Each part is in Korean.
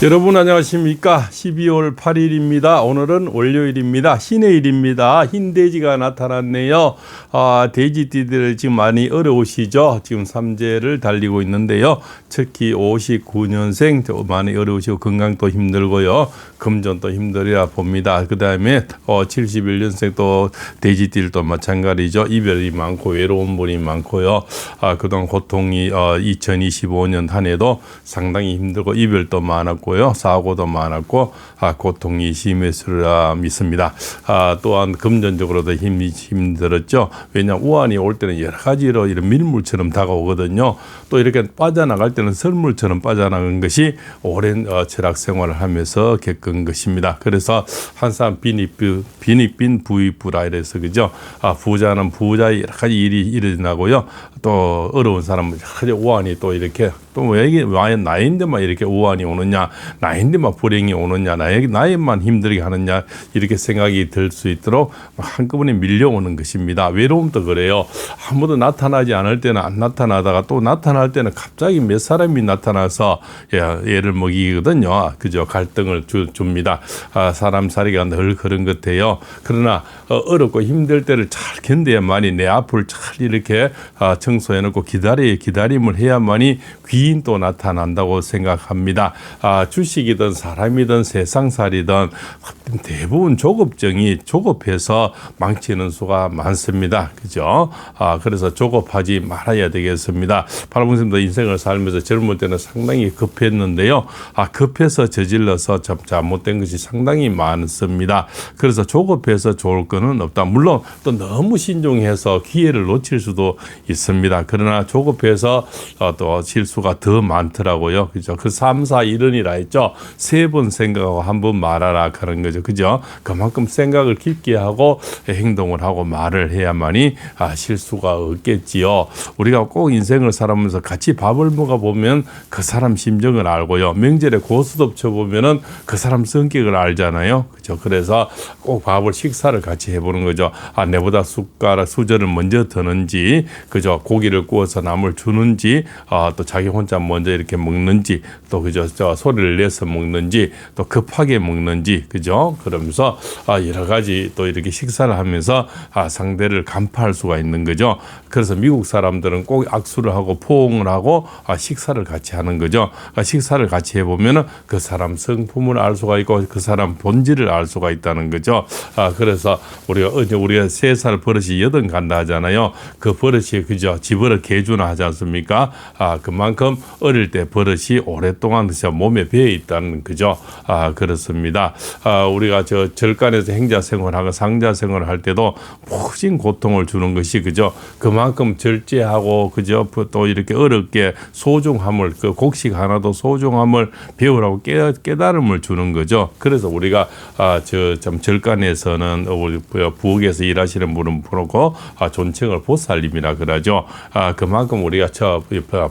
여러분 안녕하십니까? 12월 8일입니다. 오늘은 월요일입니다. 신의 일입니다. 흰 돼지가 나타났네요. 아, 돼지띠들 지금 많이 어려우시죠? 지금 삼재를 달리고 있는데요. 특히 59년생 많이 어려우시고 건강도 힘들고요. 금전도 힘들어야 봅니다. 그 다음에 어, 71년생 또 돼지띠들도 마찬가지죠. 이별이 많고 외로운 분이 많고요. 아, 그동안 고통이 어, 2025년 한 해도 상당히 힘들고 이별도 많았고 요. 사고도 많았고 아, 고통이 심했으리라 믿습니다. 아, 또한 금전적으로도 힘이 힘들었죠. 왜냐 우한이 올 때는 여러 가지로 이런 밀물처럼 다가오거든요. 또 이렇게 빠져나갈 때는 설물처럼 빠져나간 것이 오랜 어, 철학 생활을 하면서 겪은 것입니다. 그래서 한 사람 빈익빈 빈익빈 부익부라 이래서 그죠. 아, 부자는 부자의 여러 가지 일이 일어나고요. 또 어려운 사람은 여러 가지 우한이 또 이렇게 또 왜 이게 왜 나인데만 이렇게 우한이 오느냐, 나인데만 불행이 오느냐, 나에 나에만 힘들게 하느냐 이렇게 생각이 들 수 있도록 한꺼번에 밀려오는 것입니다. 외로움도 그래요. 아무도 나타나지 않을 때는 안 나타나다가 또 나타날 때는 갑자기 몇 사람이 나타나서 예, 얘를 먹이거든요. 그죠? 갈등을 주, 줍니다. 아, 사람 살이가 늘 그런 것 같아요. 그러나 어, 어렵고 힘들 때를 잘 견뎌야만이 내 앞을 잘 이렇게 아, 청소해놓고 기다려 기다림을 해야만이 귀인 또 나타난다고 생각합니다. 아, 주식이든 사람이든 세상살이든 대부분 조급증이 조급해서 망치는 수가 많습니다. 그죠? 아, 그래서 조급하지 말아야 되겠습니다. 팔봉님도 인생을 살면서 젊을 때는 상당히 급했는데요. 아, 급해서 저질러서 참 잘못된 것이 상당히 많습니다. 그래서 조급해서 좋을 거는 없다. 물론 또 너무 신중해서 기회를 놓칠 수도 있습니다. 그러나 조급해서 어, 또 실수가 더 많더라고요. 그죠? 그 3, 4, 1은이라 했죠. 세 번 생각하고 한 번 말하라 하는 거죠. 그죠? 그만큼 생각을 깊게 하고 행동을 하고 말을 해야만이 아, 실수가 없겠지요. 우리가 꼭 인생을 살아면서 같이 밥을 먹어 보면 그 사람 심정을 알고요. 명절에 고스톱 쳐 보면은 그 사람 성격을 알잖아요. 그죠? 그래서 꼭 밥을 식사를 같이 해보는 거죠. 아, 내보다 숟가락 수저를 먼저 드는지, 그죠? 고기를 구워서 남을 주는지, 아, 또 자기 혼자 먼저 이렇게 먹는지, 또 그죠? 저 소리를 내서 먹는지, 또 급하게 먹는지, 그죠? 그러면서 아, 여러 가지 또 이렇게 식사를 하면서 아, 상대를 간파할 수가 있는 거죠. 그래서 미국 사람들은 꼭 악수를 하고 포옹을 하고 아, 식사를 같이 하는 거죠. 아, 식사를 같이 해 보면은 그 사람 성품을 알 수가 있고 그 사람 본질을 알 수가 있다는 거죠. 아, 그래서 우리가 어제 우리가 세 살 버릇이 여든 간다 하잖아요. 그 버릇이 그죠. 집어를 개주나 하지 않습니까? 아, 그만큼 어릴 때 버릇이 오랫동안 진짜 몸에 배어 있다는 거죠. 아, 그렇습니다. 아, 우리가 저 절간에서 행자 생활하고 상자 생활을 할 때도 무진 고통을 주는 것이 그죠. 그만큼 절제하고 그죠. 또 이렇게 어렵게 소중함을 그 곡식 하나도 소중함을 배우라고 깨, 깨달음을 주는 거죠. 그래서 우리가 아, 저참 절간에서는 우리 부엌에서 일하시는 분은 부르고 아, 존칭을 보살님이라 그러죠. 아, 그만큼 우리가 저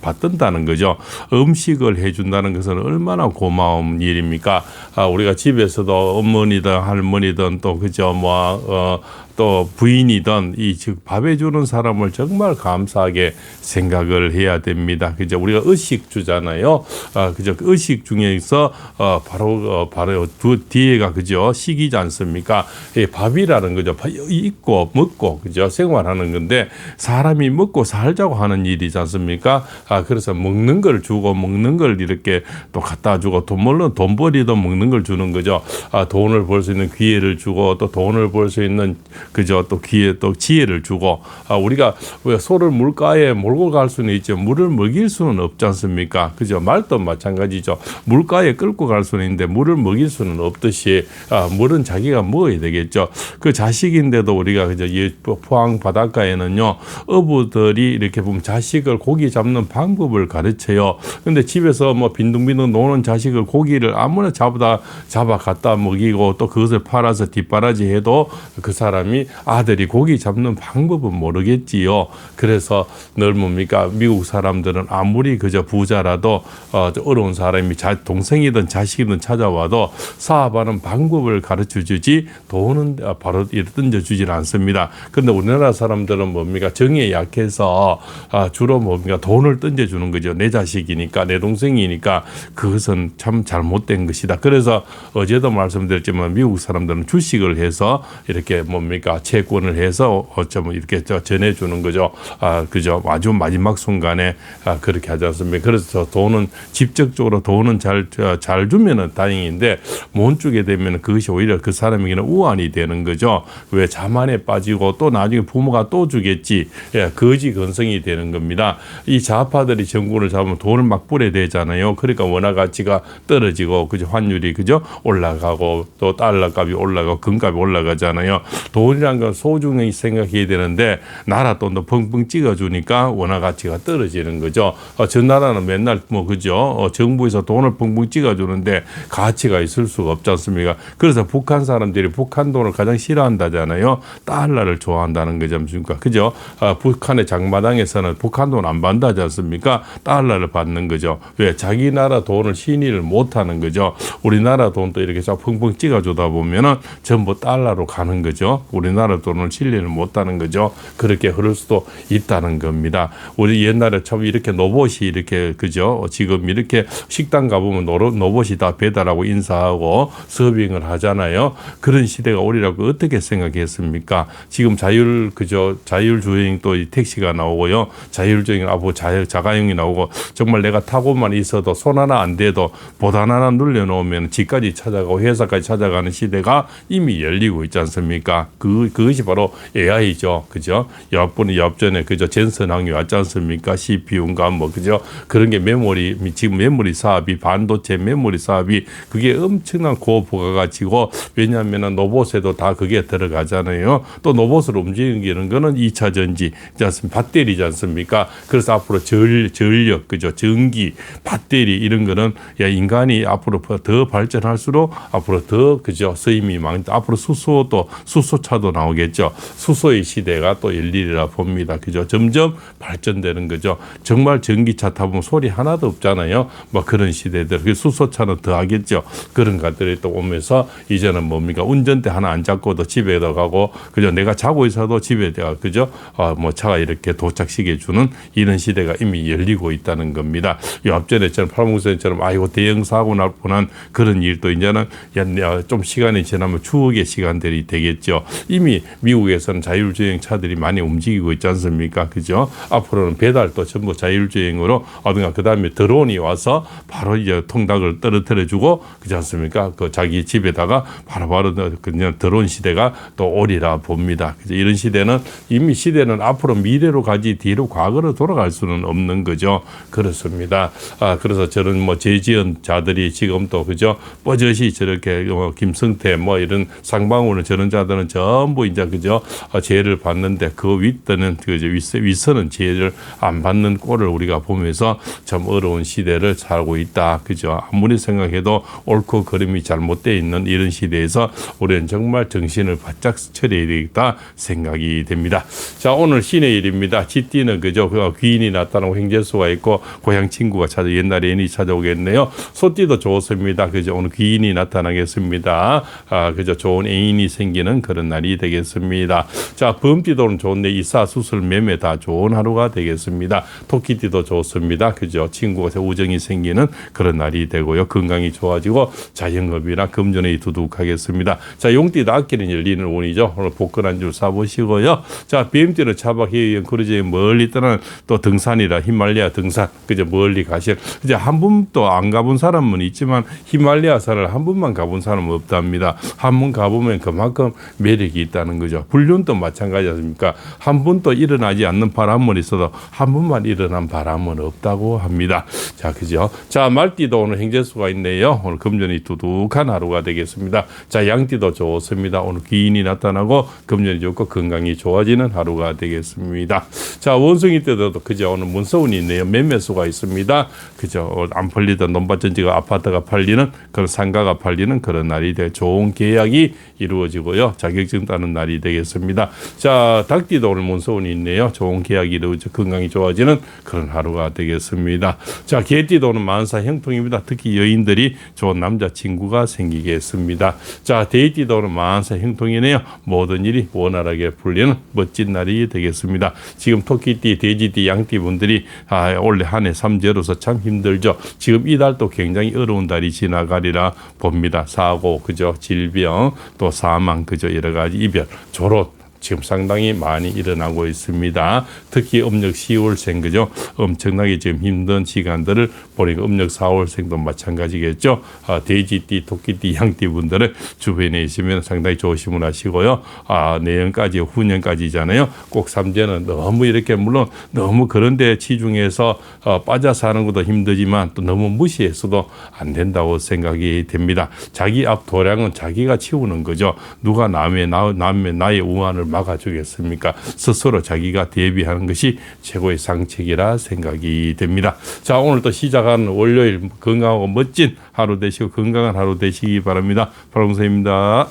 받든다는 거죠. 음식을 해준다는 것은 얼마나 고마운 일입니까? 아, 우리가 집에서도 어머니든 할머니든 또 그죠 뭐 어, 또 부인이든 이즉 밥해 주는 사람을 정말 감사하게 생각을 해야 됩니다. 그죠? 우리가 의식 주잖아요. 아, 그죠? 그 의식 중에서 어, 바로 어, 바로 두 뒤에가 그죠? 식이지 않습니까? 이 밥이라는 거죠. 있고 먹고 그죠? 생활하는 건데 사람이 먹고 살자고 하는 일이지 않습니까? 아, 그래서 먹는 걸 주고 먹는 걸 이렇게 또 갖다 주고 돈 물론 돈벌이도 먹는 걸 주는 거죠. 아, 돈을 벌 수 있는 기회를 주고 또 돈을 벌 수 있는 그죠 또 기회 또 지혜를 주고 아, 우리가 왜 소를 물가에 몰고 갈 수는 있죠 물을 먹일 수는 없지 않습니까? 그죠 말도 마찬가지죠. 물가에 끌고 갈 수는 있는데 물을 먹일 수는 없듯이 아, 물은 자기가 먹어야 되겠죠. 그 자식인데도 우리가 그죠 이 포항 바닷가에는요 어부들이 이렇게 보면 자식을 고기 잡는 방법을 가르쳐요. 근데 집에서 뭐 빈둥빈둥 노는 자식을 고기를 아무나 잡다 잡아 갖다 먹이고 또 그것을 팔아서 뒷바라지 해도 그 사람이 사람이 아들이 고기 잡는 방법은 모르겠지요. 그래서 늘 뭡니까 미국 사람들은 아무리 그저 부자라도 어, 저 어려운 사람이 자, 동생이든 자식이든 찾아와도 사업하는 방법을 가르쳐 주지 돈은 어, 바로 던져 주질 않습니다. 그런데 우리나라 사람들은 뭡니까 정에 약해서 아, 주로 뭡니까 돈을 던져 주는 거죠. 내 자식이니까 내 동생이니까 그것은 참 잘못된 것이다. 그래서 어제도 말씀드렸지만 미국 사람들은 주식을 해서 이렇게 뭡니까 채권을 해서 어쩌면 이렇게 저 전해주는 거죠. 아 그죠. 아주 마지막 순간에 아, 그렇게 하지 않습니까? 그래서 돈은 직접적으로 돈은 잘 잘 주면은 다행인데 못 주게 되면 그것이 오히려 그 사람에게는 우환이 되는 거죠. 왜 자만에 빠지고 또 나중에 부모가 또 주겠지. 예, 거지 건성이 되는 겁니다. 이 좌파들이 정권을 잡으면 돈을 막 뿌려 대잖아요. 그러니까 원화 가치가 떨어지고 그죠 환율이 그죠 올라가고 또 달러 값이 올라가고 금값이 올라가잖아요. 돈 이란 건 소중히 생각해야 되는데 나라 돈도 펑펑 찍어주니까 원화 가치가 떨어지는 거죠. 어, 전 나라는 맨날 뭐 그죠 어, 정부에서 돈을 펑펑 찍어주는데 가치가 있을 수가 없지 않습니까? 그래서 북한 사람들이 북한 돈을 가장 싫어한다잖아요. 달러를 좋아한다는 거지 않습니까? 그죠? 어, 북한의 장마당에서는 북한 돈 안 받는다지 않습니까? 달러를 받는 거죠. 왜? 자기 나라 돈을 신의를 못 하는 거죠. 우리나라 돈도 이렇게 쫙 펑펑 찍어주다 보면은 전부 달러로 가는 거죠. 우리 나라 돈을 신뢰를 못 하는 거죠. 그렇게 흐를 수도 있다는 겁니다. 우리 옛날에 참 이렇게 로봇이 이렇게 그죠. 지금 이렇게 식당 가보면 노- 로봇이 다 배달하고 인사하고 서빙을 하잖아요. 그런 시대가 오리라고 어떻게 생각했습니까? 지금 자율 그죠 자율 주행 또 이 택시가 나오고요. 자율 주행 앞으로 자, 자가용이 나오고 정말 내가 타고만 있어도 손 하나 안 대도 보단 하나 눌려놓으면 집까지 찾아가고 회사까지 찾아가는 시대가 이미 열리고 있지 않습니까? 그 그것이 바로 AI죠, 그죠? 옆분이 옆전에 그죠 젠슨 항이 왔지 않습니까? CPU인가 뭐 그죠? 그런 게 메모리 지금 메모리 사업이 반도체 메모리 사업이 그게 엄청난 고부가 가치고 왜냐하면은 로봇에도 다 그게 들어가잖아요. 또 로봇을 움직이는 거는 2차 전지 않습니까? 배터리지 않습니까? 그래서 앞으로 전, 전력 그죠? 전기, 배터리 이런 거는 야 인간이 앞으로 더 발전할수록 앞으로 더 그죠? 쓰임이 많 앞으로 수소도 수소 차도 나오겠죠. 수소의 시대가 또 열리리라 봅니다. 그죠? 점점 발전되는 거죠. 정말 전기차 타보면 소리 하나도 없잖아요. 뭐 그런 시대들. 그 수소차는 더 하겠죠. 그런 것들이 또 오면서 이제는 뭡니까? 운전대 하나 안 잡고도 집에 들어가고 그죠? 내가 자고 있어도 집에 가 그죠? 어, 뭐 차가 이렇게 도착시켜 주는 이런 시대가 이미 열리고 있다는 겁니다. 이 앞전에 처럼 팔목선처럼 아이고 대형 사고 날 뻔한 그런 일도 이제는 야, 좀 시간이 지나면 추억의 시간들이 되겠죠. 이미 미국에서는 자율주행 차들이 많이 움직이고 있지 않습니까? 그죠? 앞으로는 배달도 전부 자율주행으로 어딘가 그 다음에 드론이 와서 바로 이제 통닭을 떨어뜨려 주고 그렇지 않습니까? 그 자기 집에다가 바로 바로 그냥 드론 시대가 또 오리라 봅니다. 그죠? 이런 시대는 이미 시대는 앞으로 미래로 가지 뒤로 과거로 돌아갈 수는 없는 거죠. 그렇습니다. 아, 그래서 저는 뭐 재지은 자들이 지금 또 그죠? 뻗젓이 저렇게 어, 김성태 뭐 이런 상방울은 저런 자들은 전부 이제 그죠? 어, 죄를 받는데 그 윗드는 그죠? 윗선은 죄를 안 받는 꼴을 우리가 보면서 참 어려운 시대를 살고 있다. 그죠? 아무리 생각해도 옳고 그름이 잘못되어 있는 이런 시대에서 우리는 정말 정신을 바짝 차려야 되겠다 생각이 됩니다. 자, 오늘 신의 일입니다. 지띠는 그죠? 그 귀인이 나타나고 행제수가 있고 고향 친구가 찾아 옛날에 애인이 찾아오겠네요. 소띠도 좋습니다. 그죠? 오늘 귀인이 나타나겠습니다. 아, 그죠? 좋은 애인이 생기는 그런 날이 되겠습니다. 자, 범띠도 좋은데 이사 수술 매매 다 좋은 하루가 되겠습니다. 토끼띠도 좋습니다. 그죠? 친구가 우정이 생기는 그런 날이 되고요. 건강이 좋아지고 자영업이나 금전이 두둑하겠습니다. 자, 용띠도 아끼는 열리는 운이죠. 오늘 복권 한줄 사보시고요. 자, 뱀띠는 차박해에 그러지 멀리 떠난 또 등산이라 히말라야 등산 그저 멀리 가실 이제 한 번도 안 가본 사람은 있지만 히말라야 산을 한 번만 가본 사람은 없답니다. 한 번 가보면 그만큼 매력이 있다는 거죠. 불륜도 마찬가지 아닙니까? 한 번도 일어나지 않는 바람은 있어도 한 번만 일어난 바람은 없다고 합니다. 자, 그죠? 자, 말띠도 오늘 행재수가 있네요. 오늘 금전이 두둑한 하루가 되겠습니다. 자, 양띠도 좋습니다. 오늘 기인이 나타나고 금전이 좋고 건강이 좋아지는 하루가 되겠습니다. 자, 원숭이 때도 그죠? 오늘 문서운이 있네요. 매매수가 있습니다. 그죠? 어, 안 팔리던 논밭전지가 아파트가 팔리는 그런 상가가 팔리는 그런 날이 돼 좋은 계약이 이루어지고요. 자격증 따는 날이 되겠습니다. 자, 닭띠도 오늘 문서운이 있네요. 좋은 계약이 이루어져 건강이 좋아지는 그런 하루가 되겠습니다. 자, 개띠도 오늘 만사 형통입니다. 특히 여인들이 좋은 남자친구가 생기겠습니다. 자, 데이띠도 오늘 만사 형통이네요. 모든 일이 원활하게 풀리는 멋진 날이 되겠습니다. 지금 토끼띠, 돼지띠, 양띠 분들이 아, 올해 한 해 삼재로서 참 힘들죠. 지금 이 달도 굉장히 어려운 달이 지나가리라 봅니다. 사고, 그죠? 질병, 또 사망, 그죠? 여러 가지 이별, 졸업, 지금 상당히 많이 일어나고 있습니다. 특히 음력 10월생 그죠? 엄청나게 지금 힘든 시간들을 보니까 음력 4월생도 마찬가지겠죠. 아, 돼지띠, 토끼띠, 양띠 분들은 주변에 있으면 상당히 조심을 하시고요. 아, 내년까지 후년까지잖아요. 꼭 삼재는 너무 이렇게 물론 너무 그런 데 치중해서 어, 빠져 사는 것도 힘들지만 또 너무 무시해서도 안 된다고 생각이 됩니다. 자기 앞 도량은 자기가 치우는 거죠. 누가 남의 나, 남의 나의 우환을 막아주겠습니까? 스스로 자기가 대비하는 것이 최고의 상책이라 생각이 됩니다. 자, 오늘 또 시작하는 월요일 건강하고 멋진 하루 되시고 건강한 하루 되시기 바랍니다. 바람선입니다.